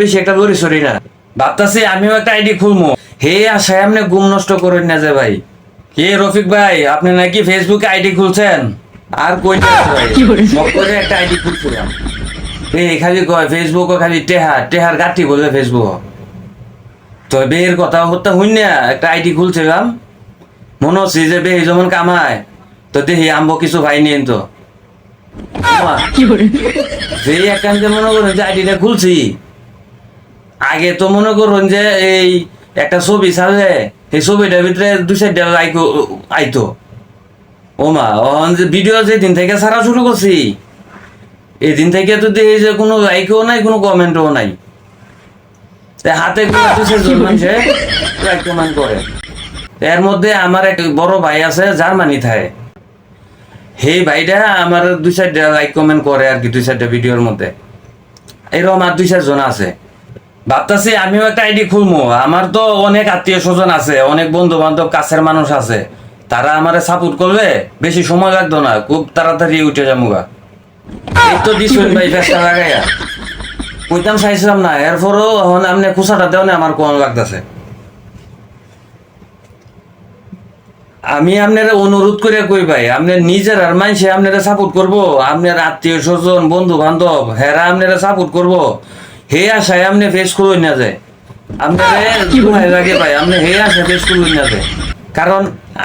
বেশি একটা lorry sorry না। ভাবতাছি আমিও একটা আইডি হে আশায় আপনি গুম নষ্ট করেন না যে ভাই। কে রফিক ভাই আপনি নাকি ফেসবুকে আইডি খুলছেন? আর কই একটা আইডি খুলছিলাম এই খালি কয় ফেসবুক খালি টেহা টেহার গাঠি বলে ফেসবুক তো বের কথা হত্যা হইন না একটা আইডি খুলছিলাম। মনে হচ্ছে যে বে যেমন কামায়। তো দেখি আম্ব কিছু ভাই নিন তো। একান্তে মনে করেন যে আইডিটা খুলছি। আগে তো মনে করুন যে এই একটা ছবি ছাড়লে সেই ছবিটার ভিতরে দু চারটা লাইক আইতো ও মা অহন যে ভিডিও যে দিন থেকে ছাড়া শুরু করছি এদিন থেকে তো দেখি যে কোনো লাইকও নাই কোনো কমেন্টও নাই। হাতে মানুষে কমেন্ট করে। এর মধ্যে আমার এক বড় ভাই আছে জার্মানি থাকে। সেই ভাইটা আমার দুই চারটা লাইক কমেন্ট করে আর কি দুই চারটা ভিডিওর মধ্যে। এরকম আর দুই চারজন আছে। ভাবতাছি আমিও একটা আইডি খুলবো আমার তো অনেক আত্মীয় স্বজন আছে, অনেক বন্ধু বান্ধব কাছের মানুষ আছে। তারা আমারে সাপোর্ট করবে, বেশি সময় লাগতো না, খুব তাড়াতাড়ি উঠে যামুগা। তো দিছুন ভাই লাগাইয়া। কইতাম চাইছিলাম না, এরপরও এখন আপনি খুচাটা দেও না আমার কোন লাগতেছে। আমি আপনার অনুরোধ করে কই ভাই আপনার নিজের আর মানুষে আপনারা সাপোর্ট করব আপনার আত্মীয় স্বজন বন্ধু বান্ধব হেরা আপনারা সাপোর্ট করব। হে আশায় আপনি ফেস করুন না যায়। আপনারে আপনি হে আশা ফেস করুন না যায়। কারণ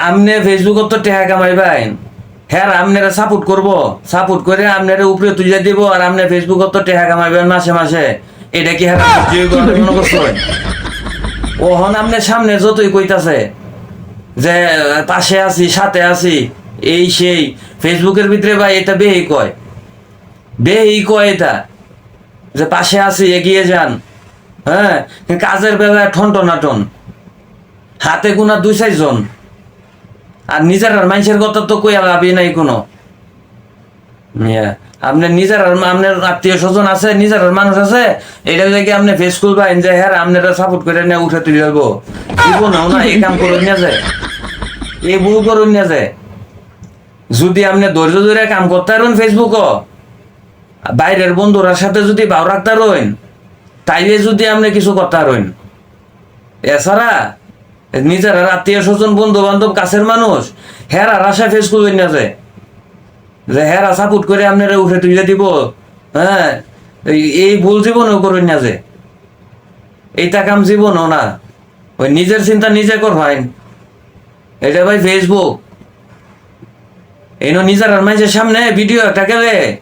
আপনি ফেসবুকত তো টেহা কামাই ভাই হ্যাঁ আপনারা সাপোর্ট করব। সাপোর্ট করে আপনারা উপরে তুলে দিব আর আপনি ফেসবুকত তো টেহা কামাইবেন মাসে মাসে। এটা কি হ্যাঁ। ওহন আপনার সামনে যতই কইতাছে যে পাশে আছি সাথে আছি এই সেই। ফেসবুকের ভিতরে ভাই এটা বেহি কয়। বেহি কয় এটা। যে পাশে আছি এগিয়ে যান। হ্যাঁ? কাজের বেলায় ঠন টনাটন হাতে গুনা দুই চারজন। আর নিজের আর মানুষের কথা তো কই লাভই নাই কোনো। মিয়া, আপনার নিজের আপনার আত্মীয় স্বজন আছে নিজের মানুষ আছে এটা দেখে আপনি ফেস করবেন যে হ্যাঁ আপনারা সাপোর্ট করে নিয়ে উঠে তুলে যাব? জীবনেও না এই কাম করুন না যায়। এই ভুল করুন না যায়। যদি আপনি ধৈর্য ধরে কাম করতে পারেন ফেসবুক বাইরের বন্ধুরার সাথে যদি ভাও রাখতে পারেন তাইলে যদি আপনি কিছু করতে রইন। এছাড়া নিজের আত্মীয় স্বজন বন্ধু বান্ধব কাছের মানুষ আর আশা ফেস করবেন না যায় যে হ্যাঁ সাপোর্ট করে আপনারা উঠে তুলে দিব। হ্যাঁ এই- ভুল জীবনও করবেন না যে। এইটা কাম জীবনও না। ওই নিজের চিন্তা নিজে কর হয় এটা ভাই ফেসবুক এই নিজের মানুষের সামনে ভিডিও একটা গেলে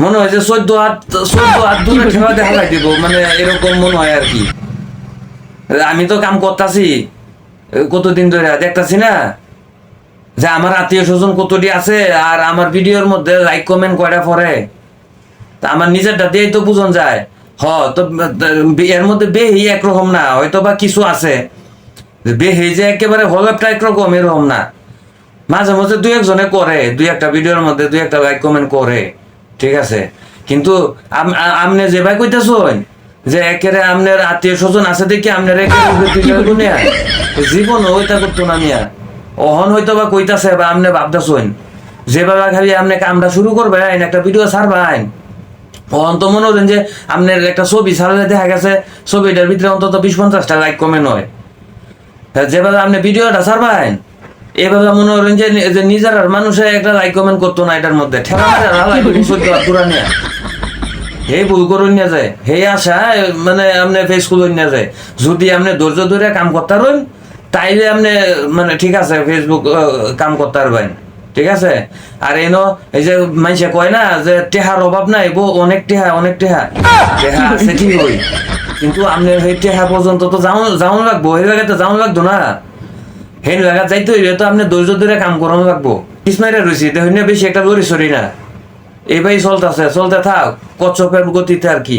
মনে হয় যে চোদ্দ হাত চোদ্দ হাত দূরে ঠেলা দেখা যায় দিব মানে এরকম মনে হয় আর কি। আমি তো কাম করতাছি কতদিন ধরে দেখতাছি না? যে আমার আত্মীয় স্বজন কতটি আছে আর আমার ভিডিওর মধ্যে লাইক কমেন্ট কয়টা পরে তা আমার নিজেরটা দিয়েই তো বুঝন যায়। হ তো এর মধ্যে বেহি একরকম না হয়তো বা কিছু আছে। বেহি যে একেবারে হলপটা একরকম এরকম না। মাঝে মাঝে দুই একজনে করে দুই একটা ভিডিওর মধ্যে দুই একটা লাইক কমেন্ট করে। ঠিক আছে? কিন্তু আম- আ- আপনি যে ভাই কইতেছেন যে একেবারে আপনার আত্মীয় স্বজন আছে দেখি আপনার জীবন ওইটা করতো না মিয়া। অহন হয়তো বা কইতাছে বা আপনি ভাবতেছেন যেভাবে খালি আপনি কামটা শুরু করবেন একটা ভিডিও ছাড়বেন অহন তো মনে হলেন যে আপনার একটা ছবি ছাড়লে দেখা গেছে ছবিটার ভিতরে অন্তত বিশ পঞ্চাশটা লাইক কমে নয় যেভাবে আপনি ভিডিওটা ছাড়বেন এভাবে মনে করেন যে নিজের আর একটা লাইক কমেন্ট করতো না এটার মধ্যে। হে ভুল যায়, হে আশা মানে আপনি যায়। যদি আপনি ধৈর্য ধরে কাম করতে পারেন, তাইলে আপনি মানে ঠিক আছে ফেসবুক কাম করতে পারবেন। ঠিক আছে? আর এনো, এই যে মানুষে কয় না, যে টেহার অভাব নাই বো অনেক টেহা অনেক টেহা। টেহা আছে ঠিক কিন্তু আপনি সেই টেহা পর্যন্ত তো যাও যাওন লাগবো, সেই জায়গাতে যাওন লাগতো না। সেই জায়গা যাইতে হইলে তো আপনি ধৈর্য ধরে কাম করানো লাগবো। কিসমাইরা রয়েছি দেখুন না বেশি একটা লড়ি সরি না। এইভাবেই চলতেছে, চলতে থাক, কচ্ছপের গতিতে আর কি।